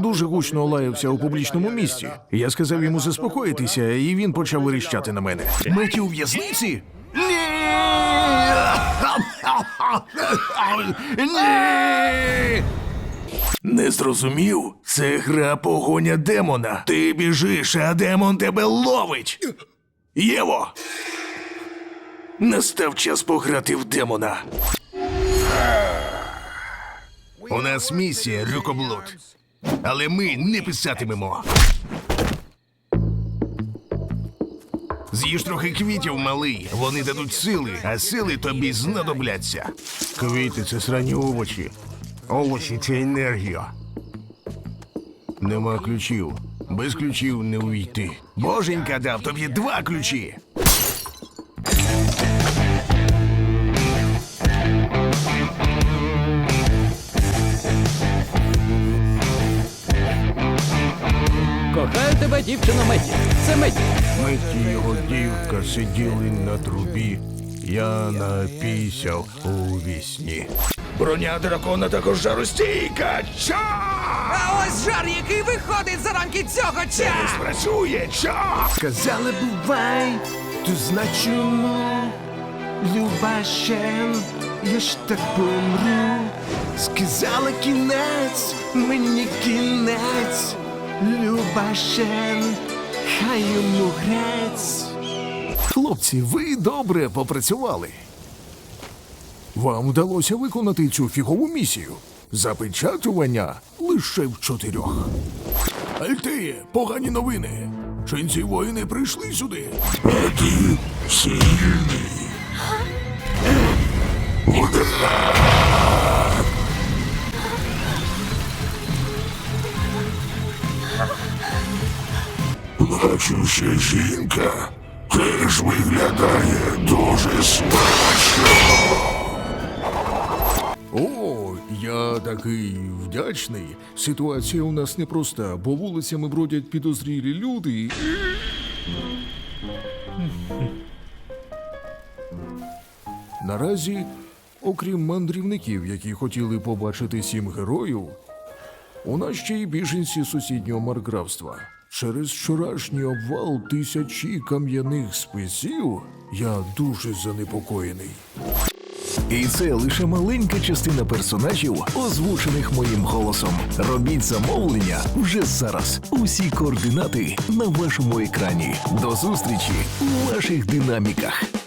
Дуже гучно лаявся у публічному місці. Я сказав йому заспокоїтися, і він почав виріщати на мене. Меті у в'язниці? Ні! Ні! Не зрозумів? Це гра погоня демона. Ти біжиш, а демон тебе ловить. Єво! Настав час пограти в демона. У нас місія рюкоблуд. Але ми не писатимемо. З'їж трохи квітів, малий. Вони дадуть сили, а сили тобі знадобляться. Квіти це срані овочі. Овочі це енергія. Нема ключів. Без ключів не увійти. Боженька дав тобі два ключі. Тебе, дівчино Меті. Це Меті. Меті його дівка сиділи на трубі. Я напісяв у вісні. Броня дракона також жаростійка. Ча! А ось жар, який виходить за рамки цього Не спрацює, ча! Сказали, бувай, то значимо, Любашен, я ж так помру. Сказали кінець, мені кінець, Любашен, хай йому грець. Хлопці, ви добре попрацювали. Вам вдалося виконати цю фігову місію. Запечатування лише в чотирьох. Альтеє, погані новини. Ченці воїни прийшли сюди. А ти сильний. Плачуща жінка теж виглядає дуже смачно. О, я такий вдячний. Ситуація у нас непроста, бо вулицями бродять підозрілі люди. Наразі, окрім мандрівників, які хотіли побачити сім героїв, у нас ще й біженці сусіднього маркграфства. Через вчорашній обвал тисячі кам'яних списів я дуже занепокоєний. І це лише маленька частина персонажів, озвучених моїм голосом. Робіть замовлення вже зараз. Усі координати на вашому екрані. До зустрічі у ваших динаміках.